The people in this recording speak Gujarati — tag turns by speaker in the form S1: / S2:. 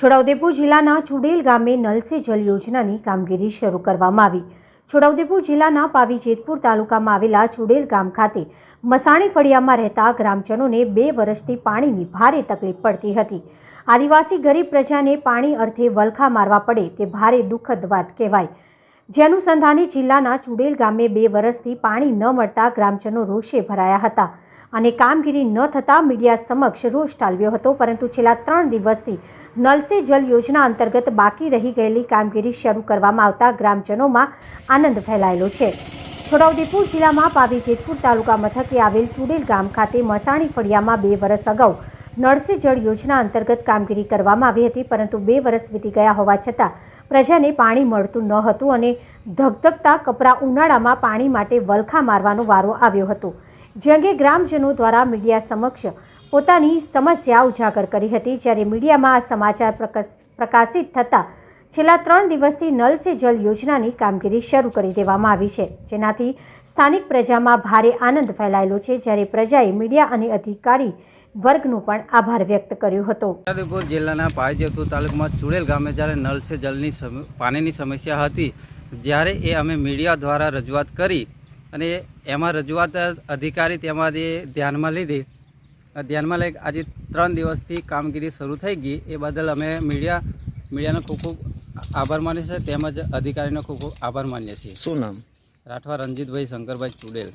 S1: છોટાઉદેપુર જિલ્લાના ચુડેલ ગામે નલ સે જલ યોજનાની કામગીરી શરૂ કરવામાં આવી. છોટાઉદેપુર જિલ્લાના પાવી જેતપુર તાલુકામાં આવેલા ચુડેલ ગામ ખાતે મસાણી ફળિયામાં રહેતા ગ્રામજનોને બે વર્ષથી પાણીની ભારે તકલીફ પડતી હતી. આદિવાસી ગરીબ પ્રજાને પાણી અર્થે વલખા મારવા પડે તે ભારે દુઃખદ વાત કહેવાય. જે અનુસંધાને જિલ્લાના ચુડેલ ગામે બે વર્ષથી પાણી ન મળતા ગ્રામજનો રોષે ભરાયા હતા. અને કામગીરી ન થતાં મીડિયા સમક્ષ રોષ ઠાલવ્યો હતો, પરંતુ છેલ્લા ત્રણ દિવસથી નલ સે જલ યોજના અંતર્ગત બાકી રહી ગયેલી કામગીરી શરૂ કરવામાં આવતા ગ્રામજનોમાં આનંદ ફેલાયેલો છે. છોટાઉદેપુર જિલ્લામાં પાવી જેતપુર તાલુકા મથકે આવેલ ચુડેલ ગામ ખાતે મસાણી ફળિયામાં બે વર્ષ અગાઉ નળસે જળ યોજના અંતર્ગત કામગીરી કરવામાં આવી હતી, પરંતુ બે વર્ષ વીતી ગયા હોવા છતાં પ્રજાને પાણી મળતું ન હતું અને ધગધગતા કપરા ઉનાળામાં પાણી માટે વલખા મારવાનો વારો આવ્યો હતો. જે અંગે ગ્રામજનો દ્વારા મીડિયા સમક્ષ પોતાની સમસ્યા ઉજાગર કરી હતી. જ્યારે મીડિયામાં આ સમાચાર પ્રકાશ- પ્રકાશિત થતાં છેલ્લા ત્રણ દિવસથી નલ સે જલ યોજનાની કામગીરી શરૂ કરી દેવામાં આવી છે. જેનાથી સ્થાનિક પ્રજામાં ભારે આનંદ ફેલાયેલો છે. જ્યારે પ્રજાએ મીડિયા અને અધિકારી વર્ગનો પણ આભાર વ્યક્ત કર્યો હતો.
S2: છોટાઉદેપુર જિલ્લાના પાયજેતપુર તાલુકામાં ચુડેલ ગામે જ્યારે નળ સે જલની પાણીની સમસ્યા હતી, જ્યારે એ અમે મીડિયા દ્વારા રજૂઆત કરી અને એમાં રજૂઆત અધિકારી તેમાંથી ધ્યાનમાં લીધી. ધ્યાનમાં લઈ આજે ત્રણ દિવસથી કામગીરી શરૂ થઈ ગઈ. એ બદલ અમે મીડિયા મીડિયાનો ખૂબ ખૂબ આભાર માનીએ છીએ. તેમજ અધિકારીનો ખૂબ ખૂબ આભાર માનીએ છીએ.
S3: શું નામ?
S2: રાઠવા રણજીતભાઈ શંકરભાઈ ચુડેલ.